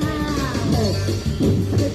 ห้าหกเจ็ด